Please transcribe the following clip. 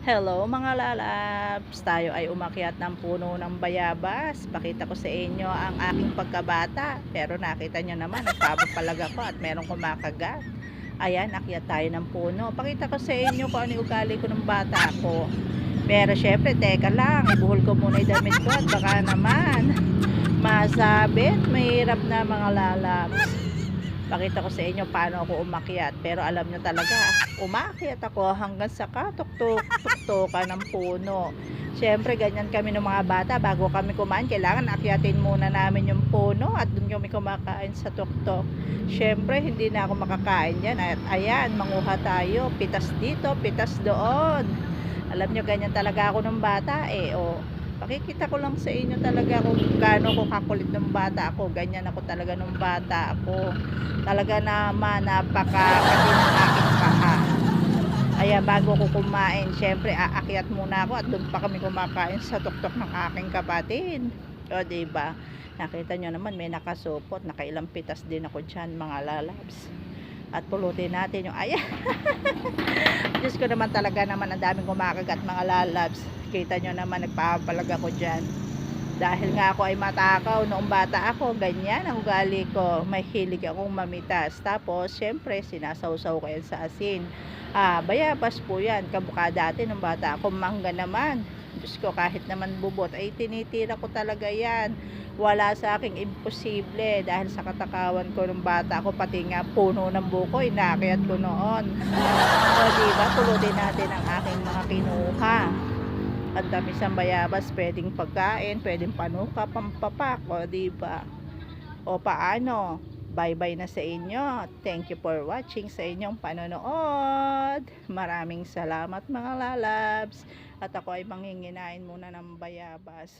Hello mga lalabs! Tayo ay umakyat ng puno ng bayabas. Pakita ko sa inyo ang aking pagkabata. Pero nakita nyo naman, nagpapapalag ako at merong kumakagat. Ayan, akyat tayo ng puno. Pakita ko sa inyo kung ano ugali ko ng bata ko. Pero syempre, teka lang, ibuhol ko muna yung damit ko at baka naman masabit. Mahirap na mga lalabs. Pakita ko sa inyo paano ako umakyat. Pero alam nyo talaga, umakyat ako hanggang sa katuktok tuktokan ng puno. Siyempre, ganyan kami ng mga bata. Bago kami kumain, kailangan akyatin muna namin yung puno at doon kami kumakain sa tuktok. Siyempre, hindi na ako makakain dyan. At ayan, manguha tayo. Pitas dito, pitas doon. Alam nyo, ganyan talaga ako ng bata eh. O, pakikita ko lang sa inyo talaga kung gaano ko kakulit ng bata ako. Ganyan ako talaga ng bata ako. Talaga naman, napaka ng aking paa. Ayan, bago ko kumain, syempre aakyat muna ako at doon pa kami kumakain sa tuktok ng aking kapatid. O, diba? Nakita nyo naman, may nakasupot. Nakailang pitas din ako dyan, mga lalabs. At pulutin natin yung, ayan. Diyos ko naman talaga naman, ang daming kumakagat, mga lalabs. Kita nyo naman, nagpapalag ako dyan. Dahil nga ako ay matakaw noong bata ako, ganyan ang ugali ko. May hilig akong mamitas. Tapos, syempre, sinasawsaw ko yan sa asin. Ah, bayabas po yan. Kabuka dati ng bata ako, mangga naman. Diyos ko, kahit naman bubot, ay tinitira ko talaga yan. Wala sa aking imposible dahil sa katakawan ko ng bata ako, pati nga puno ng buko, inakyat ko noon. O, diba, pulutin natin ang aking mga kinuha. Ang dami sa bayabas, pwedeng pagkain, pwedeng panuka, pampapak, o diba? O paano? Bye-bye na sa inyo. Thank you for watching sa inyong panonood. Maraming salamat mga lalabs. At ako ay manginginain muna ng bayabas.